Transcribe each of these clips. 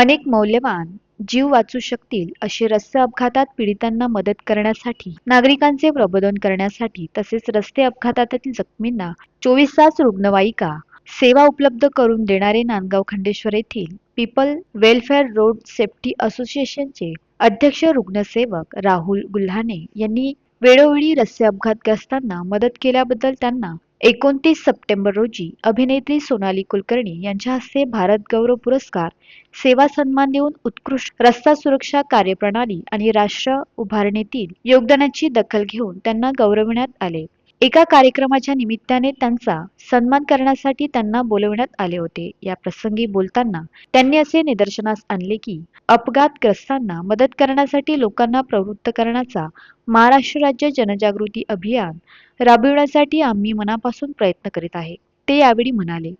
अनेक मौल्यवान जीव वाचू शकतील असे रस्ते अपघातात पीडितांना मदत करण्यासाठी नागरिकांचे प्रबोधन करण्यासाठी तसेच रस्ते अपघातातील जखमींना चोवीस तास रुग्णवाहिका सेवा उपलब्ध करून देणारे नांदगाव खंडेश्वर येथील पीपल वेलफेअर रोड सेफ्टी असोसिएशनचे अध्यक्ष रुग्णसेवक राहुल गुल्हाने यांनी वेळोवेळी रस्ते अपघातग्रस्तांना मदत केल्याबद्दल त्यांना एकोणतीस सप्टेंबर रोजी अभिनेत्री सोनाली कुलकर्णी यांच्या हस्ते भारत गौरव पुरस्कार सेवा सन्मान देऊन उत्कृष्ट रस्ता सुरक्षा कार्यप्रणाली आणि राष्ट्र उभारणीतील योगदानाची दखल घेऊन त्यांना गौरविण्यात आले. एका कार्यक्रमाच्या निमित्ताने त्यांचा सन्मान करण्यासाठी त्यांना बोलवण्यात आले होते. या प्रसंगी बोलताना त्यांनी असे निदर्शनास आणले की अपघातग्रस्तांना मदत करण्यासाठी लोकांना प्रवृत्त करण्याचा महाराष्ट्र राज्य जनजागृती अभियान राबविण्यासाठी आम्ही मनापासून प्रयत्न करीत आहे. ते यावेळी म्हणाले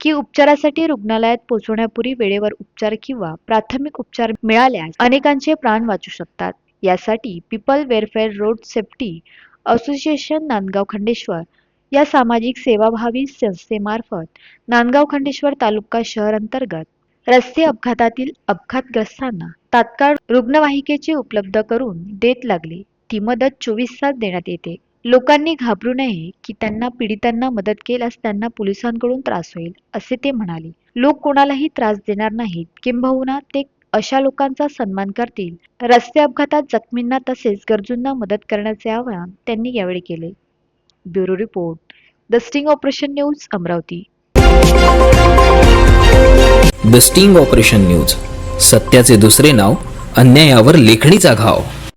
की उपचारासाठी रुग्णालयात पोहोचवण्यापूर्वी वेळेवर उपचार किंवा प्राथमिक उपचार मिळाल्यास अनेकांचे प्राण वाचू शकतात. यासाठी people welfare road safety association Nandgaon Khandeshwar या सामाजिक सेवाभावी संस्थेमार्फत नांदगाव खंडेश्वर तालुका शहर अंतर्गत रस्ते अपघातातील अपघातग्रस्तांना तात्काळ रुग्णवाहिकेची उपलब्ध करून देत लागली. ती मदत चोवीस तास देण्यात येते. लोकांनी घाबरू नये की त्यांना पीडितांना मदत केल्यास त्यांना पोलिसांकडून त्रास होईल असे ते म्हणाले. लोक कोणालाही त्रास देणार नाहीत. किंबहुना ते अशा लोकांचा सन्मान करतील. रस्ते अपघातात जखमींना तसेच गरजूंना मदत करण्याचे आवाहन त्यांनी यावेळी केले. Bureau report. The sting operation news Amravati. The sting operation news. सत्याचे दुसरे नाव अन्यायावर लेखणीचा घाव.